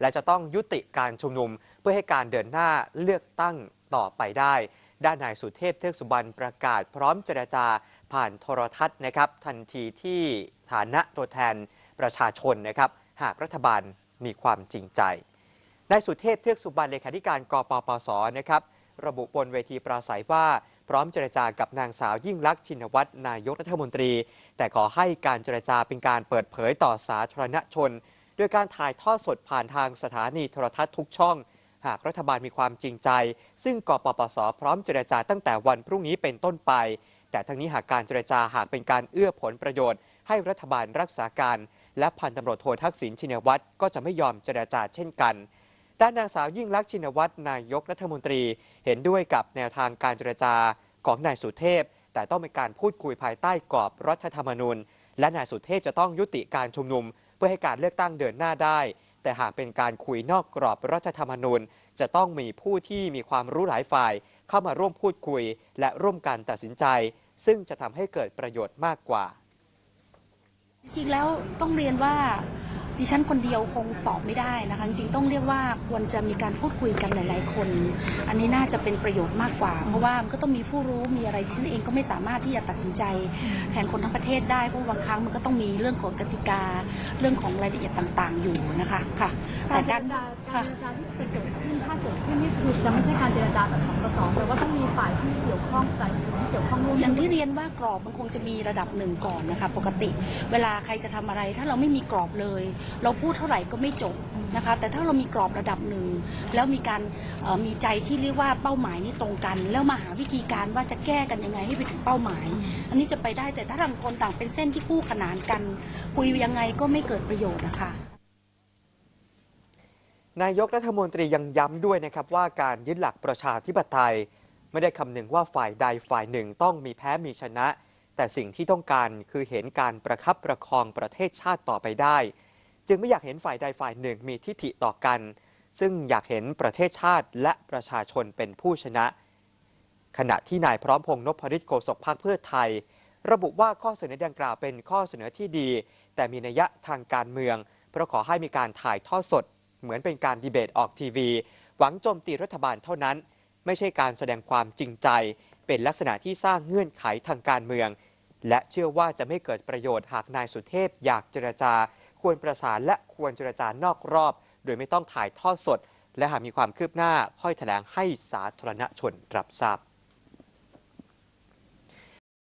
และจะต้องยุติการชุมนุมเพื่อให้การเดินหน้าเลือกตั้งต่อไปได้ ด้านนายสุเทพเทือกสุบรรณประกาศพร้อมเจรจาผ่านโทรทัศน์นะครับ ทันทีที่ฐานะตัวแทนประชาชนนะครับ หากรัฐบาลมีความจริงใจนายสุเทพเทือกสุบรรณเลขาธิการกปปสนะครับระบุบนเวทีปราศัยว่าพร้อมเจรจากับนางสาวยิ่งลักษณ์ชินวัตรนายกรัฐมนตรี แต่ขอให้การเจรจาเป็นการเปิดเผยต่อสาธารณชน โดยการถ่ายทอดสดผ่านทางสถานีโทรทัศน์ทุกช่อง หากรัฐบาลมีความจริงใจ ซึ่งกปปสพร้อมเจรจาตั้งแต่วันพรุ่งนี้เป็นต้นไป แต่ทั้งนี้หากการเจรจาหากเป็นการเอื้อผลประโยชน์ ให้รัฐบาลรักษาการ และพันตำรวจโททักษิณชินวัตรก็จะไม่ยอมเจรจาเช่นกันด้านนางสาวยิ่งลักษณ์ชินวัตรนายกรัฐมนตรี เห็นด้วยกับแนวทางการเจรจาของนายสุเทพ แต่ต้องเป็นการพูดคุยภายใต้กรอบรัฐธรรมนูญ และนายสุเทพจะต้องยุติการชุมนุม พื่อให้การเลือกตั้งเดินหน้าได้ แต่หากเป็นการคุยนอกกรอบรัฐธรรมนูญ จะต้องมีผู้ที่มีความรู้หลายฝ่าย เข้ามาร่วมพูดคุย และร่วมกันตัดสินใจ ซึ่งจะทำให้เกิดประโยชน์มากกว่า จริงๆแล้วต้องเรียนว่า ดิฉันคนเดียวคงตอบไม่ได้นะคะจริงๆต้องเรียกว่าควรจะมีการพูดคุยกันหลาย ๆ คน อันนี้น่าจะเป็นประโยชน์มากกว่า เพราะว่ามันก็ต้องมีผู้รู้มีอะไรดิฉันเองก็ไม่สามารถที่จะตัดสินใจ แทนคนทั้งประเทศได้เพราะบางครั้งมันก็ต้องมีเรื่องของกติกาเรื่องของรายละเอียดต่าง ๆ อยู่นะคะค่ะ แต่การเจการรจาการเจรจาที่จะเกิดขึ้นถ้าเกิดขึ้นนี่คือจะไม่ใช่การเจรจาแบบสองต่อสองแต่ว่าต้องมีฝ่ายที่เกี่ยวข้องฝ่ายที่เกี่ยวข้องร่วม อย่างที่เรียนว่ากรอบมันคงจะมีระดับหนึ่งก่อนนะคะปกติ เวลาใครจะทำอะไร ถ้าเราไม่มีกรอบเลย เราพูดเท่าไหร่ก็ไม่จบนะคะแต่ถ้าเรามีกรอบระดับหนึ่งแล้วมีการมีใจที่เรียกว่าเป้าหมายนี่ตรงกัน แล้วมาหาวิธีการว่าจะแก้กันยังไงให้ไปถึงเป้าหมาย อันนี้จะไปได้แต่ถ้าต่างคนต่างเป็นเส้นที่คู่ขนานกัน คุยยังไงก็ไม่เกิดประโยชน์นะคะนายกรัฐมนตรียังย้ำด้วยนะครับว่าการยึดหลักประชาธิปไตย ไม่ได้คำนึงว่าฝ่ายใดฝ่ายหนึ่งต้องมีแพ้มีชนะ แต่สิ่งที่ต้องการคือเห็นการประคับประคองประเทศชาติต่อไปได้ จึงไม่อยากเห็นฝ่ายใดฝ่ายหนึ่งมีทิฐิต่อกัน ซึ่งอยากเห็นประเทศชาติและประชาชนเป็นผู้ชนะ ขณะที่นายพร้อมพงษ์นพฤทธิ์โฆษกพรรคเพื่อไทย ระบุว่าข้อเสนอดังกล่าวเป็นข้อเสนอที่ดี แต่มีนัยยะทางการเมือง เพราะขอให้มีการถ่ายทอดสด เหมือนเป็นการดีเบตออกทีวี หวังโจมตีรัฐบาลเท่านั้น ไม่ใช่การแสดงความจริงใจ เป็นลักษณะที่สร้างเงื่อนไขทางการเมือง และเชื่อว่าจะไม่เกิดประโยชน์หากนายสุเทพอยากเจรจา ควรประสานและควรเจรจานอกรอบ โดยไม่ต้องถ่ายทอดสด และหากมีความคืบหน้าค่อยแถลงให้สาธารณชนรับทราบ